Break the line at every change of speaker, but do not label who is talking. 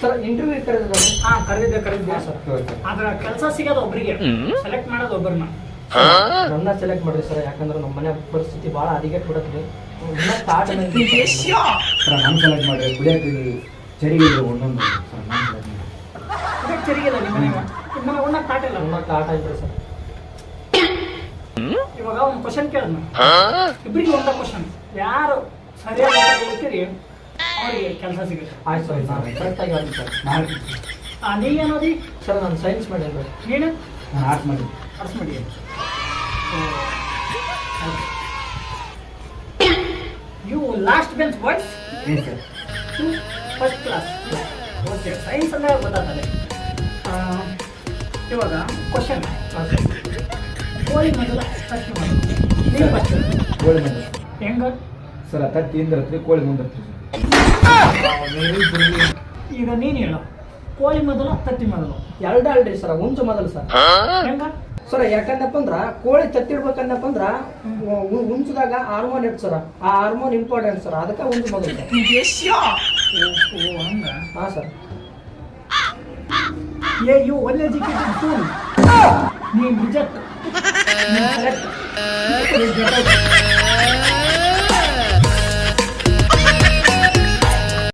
Sir interview ಕರೆದ್ರೆ
ಹಾ ಕರೆದಿದ್ದೆ ಕರೆದಿದ್ದೆ.
Sir
ಆದ್ರೆ ಕೆಲಸ ಸಿಗೋದು ಒಬ್ಬರಿಗೆ ಸೆಲೆಕ್ಟ್ ಮಾಡೋದು ಒಬ್ಬರನ್ನ
ನನ್ನ ಸೆಲೆಕ್ಟ್ ಮಾಡ್ರಿ ಸರ್ ಯಾಕಂದ್ರೆ ನಮ್ಮ ಮನೆ ಪರಿಸ್ಥಿತಿ ಭಾಳ ಅದಿಗೆ ಸ್ಟಾರ್ಟ್
ಸರ್ ನಾನು ಸೆಲೆಕ್ಟ್ ಮಾಡಿ ಕುಡಿಯೋಕೆ ಚರಿಗೆ ಇದೆ ಒಂದೊಂದು. ಸರ್ ನಾನು ಸೆಲೆಕ್ಟ್ ಮಾಡಿ
ಇದಕ್ಕೆ ಚರಿಗಿಲ್ಲ ನಿಮ್ಮ ಮನೆ ಉಣ್ಣಕ್ ಕಾಟಿಲ್ಲ
ನನ್ನ ಸ್ಟಾರ್ಟ್ ಆಯ್ತು ಸರ್.
ಇವಾಗ ಒಂದು ಕ್ವಶನ್ ಕೇಳಿದ್ನ ಇಬ್ಬರಿಗೆ ಒಂದ ಕ್ವಶನ್ ಯಾರು ಸರಿಯಾಗಿ ಹೇಳ್ತೀರಿ ಅವರಿಗೆ ಕೆಲಸ ಸಿಗುತ್ತೆ.
ಆಯ್ತು ಸರ್ ನಾನು ಕರೆಕ್ಟಾಗಿ ಆಯ್ತು ಸರ್.
ನಾನು
ಆ, ನೀ ಏನೋದಿ?
ಸರ್ ನಾನು ಸೈನ್ಸ್ ಮಾಡೀನಿ
ನೀನು?
ನಾನು ಆರ್ಟ್ಸ್ ಮಾಡಿ
ಅರ್ಸ್ ಮಾಡಿ ಯು ಲಾಸ್ಟ್ ಬೆಂಚ್ ಬಾಯ್ಸ್
ಏನು sir?
First class okay science ಅಂದರೆ ಗೊತ್ತಾಗ್ತದೆ. ಆ, ಇವಾಗ ಕ್ವಶನ್ ಕೋಳಿ ಮೊದಲ ತತ್ತಿ ಮಾಡಿ ನೀವು ಫಸ್ಟ್
ಕೋಳಿ ಮುಂದೆ
ಹೆಂಗ?
ಸರ್ ತತ್ತಿ ಹಿಂದಿರತ್ರಿ ಕೋಳಿ ಮುಂದಿರ್ತೀವಿ
ಈಗ ನೀನು ಹೇಳು. ಕೋಳಿ ಮೊದಲು ತತ್ತಿ ಮೊದಲು.
ಎರಡು ಅಲ್ರಿ ಸರ್ ಹುಂಚು ಮೊದಲು ಸರ್.
ಹೆಂಗ?
ಸರ ಯಾಕಂದಪ್ಪ ಅಂದ್ರ ಕೋಳಿ ತತ್ತಿಡ್ಬೇಕಂದಪ್ಪ ಅಂದ್ರ ಹುಂಚದಾಗ ಹಾರ್ಮೋನ್ ಇರ್ತ ಸರ್. ಆ ಹಾರ್ಮೋನ್ ಇಂಪಾರ್ಟೆಂಟ್ ಸರ್. ಅದಕ್ಕೆ ಹುಂಚು ಮೊದಲು ಹಾ ಸರ್.
ಏ ಯು ಒಳ್ಳೆ ಎಜುಕೇಟೆಡ್ ಫೂಲ್ ನೀ ರಿಜೆಕ್ಟ್